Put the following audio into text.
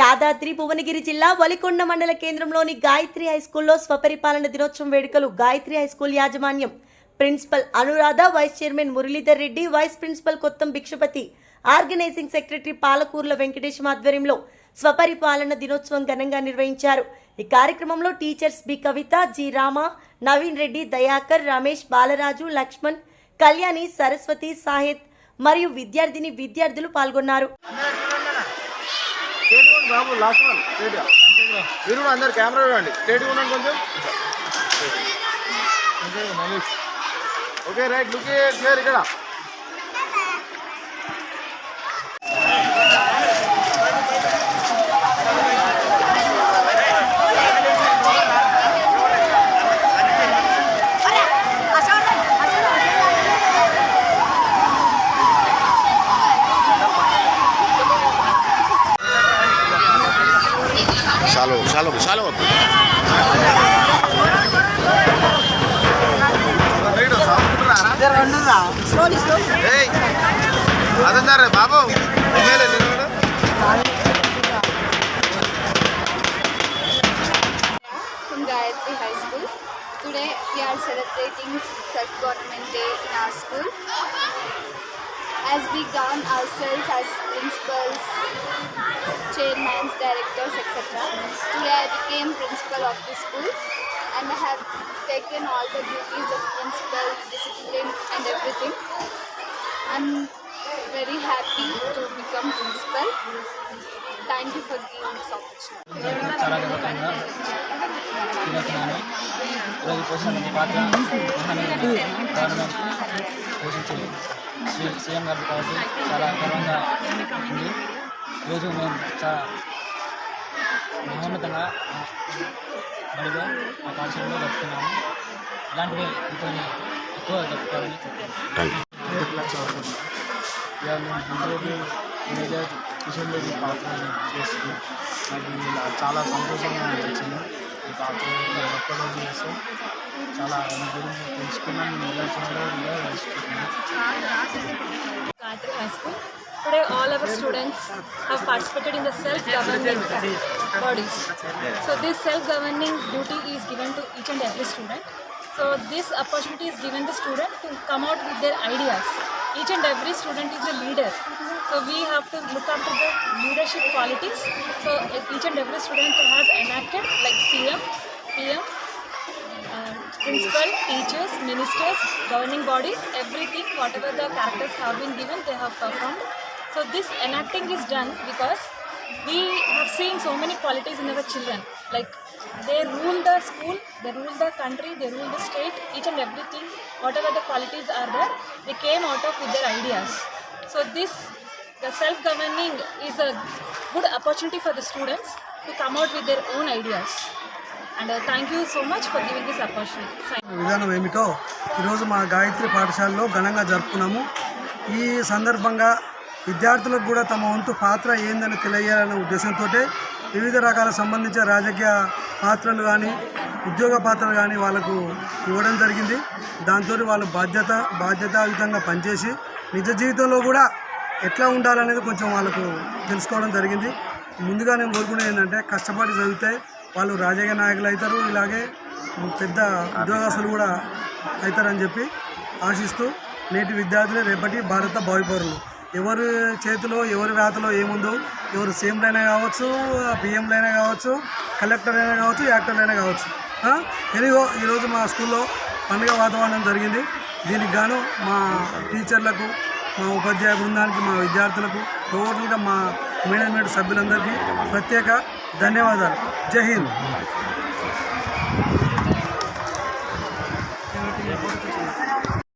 యాదాద్రి భువనగిరి జిల్లా వలికొండ మండల కేంద్రంలోని గాయత్రి హై స్కూల్లో స్వపరిపాలన దినోత్సవం వేడుకలు గాయత్రి హై స్కూల్ యాజమాన్యం principal Anuradha vice chairman Muralidhar Reddy vice principal Kottam Bhikshapathi organizing secretary Palakurla Venkatesham ఆధ్వర్యంలో స్వపరిపాలన దినోత్సవం ఘనంగా నిర్వహించారు. ఈ కార్యక్రమంలో teachers B Kavitha G Rama Naveen Reddy Dayakar Ramesh Balaraju Lakshman Kalyani Saraswathi Sahith మరియు విద్యార్థిని విద్యార్థులు పాల్గొన్నారు. బాబు లాస్ట్ వన్ స్టేట్గా మీరు కూడా అందరు కెమెరా చూడండి స్టేట్గా ఉండండి కొంచెం. ఓకే రైట్ లుక్ క్లియర్ ఇక్కడ. Shalom, shalom, shalom. అదన్నారా బాబు Gayatri High School. Today we are celebrating Self-Government Day in our school. As we govern ourselves as principals, chairmans, directors, etc. Today I became principal of the school and I have taken all the duties of principal, discipline and everything. I'm very happy to become principal. Thank you for giving this opportunity. CM గారు కాబట్టి చాలా గర్వంగా ఉంది. ఈరోజు మేము చాలా మహోన్నతంగా బడిలో మా పాఠశాలలో జరుపుతున్నాము ఇలాంటివి ఇంకొన్ని ఎక్కువ జరుపుకోవాలని Thank you. ఇక నేను బీజేపీ మేజర్ కిషన్ రెడ్డి పాత్ర చేస్తుంది నాకు ఇలా చాలా సంతోషంగా అనిపించింది ఈ పాత్ర ఒక్కరోజు చేస్తే చాలా దాని గురించి తెలుసుకున్నాను నేను ఎలా చేయాలో ఇలా తెలుసుకున్నాను Gayatri High School. Today, all our students have participated in the self-governing bodies. So, this self-governing duty is given to each and every student. So, this opportunity is given the student to come out with their ideas. each and every student is a leader. So, we have to look after the leadership qualities. So, each and every student has enacted like CM, PM, uh, principal, teachers, ministers, governing bodies, everything, whatever the characters have been given, they have performed. So this enacting is done because we have seen so many qualities in our children. Like they rule the school, they rule the country, they rule the state, each and everything, whatever the qualities are there, they came out of with their ideas. So this, the self-governing is a good opportunity for the students to come out with their own ideas. And uh, thank you so much for giving this opportunity. Thank విధానం ఏమిటో ఈరోజు మా గాయత్రి పాఠశాలలో ఘనంగా జరుపుకున్నాము ఈ సందర్భంగా విద్యార్థులకు కూడా తమ వంతు పాత్ర ఏందని తెలియాలనే ఉద్దేశంతో వివిధ రకాల సంబంధించిన రాజకీయ పాత్రలు కానీ ఉద్యోగ పాత్రలు కానీ వాళ్ళకు ఇవ్వడం జరిగింది. దాంతో వాళ్ళు బాధ్యత బాధ్యతాయుతంగా పనిచేసి నిజ జీవితంలో కూడా ఎట్లా ఉండాలనేది కొంచెం వాళ్ళకు తెలుసుకోవడం జరిగింది. ముందుగా నేను కోరుకునేది ఏంటంటే కష్టపడి చదివితే వాళ్ళు రాజకీయ నాయకులు అవుతారు. ఇలాగే పెద్ద ఉద్యోగస్తులు కూడా అవుతారని చెప్పి ఆశిస్తూ నేటి విద్యార్థులే రేపటి భారత భావిపౌరులు ఎవరి చేతిలో ఎవరి వ్యాధిలో ఏముందో ఎవరు సీఎంలైనా కావచ్చు పిఎంలైనా కావచ్చు కలెక్టర్ అయినా కావచ్చు యాక్టర్లైనా కావచ్చు. ఎనిగో ఈరోజు మా స్కూల్లో పండుగ వాతావరణం జరిగింది. దీనికి గాను మా టీచర్లకు మా ఉపాధ్యాయ బృందానికి మా విద్యార్థులకు టోటల్గా మా మేనేజ్మెంట్ సభ్యులందరికీ ప్రత్యేక ధన్యవాదాలు. జై హింద్.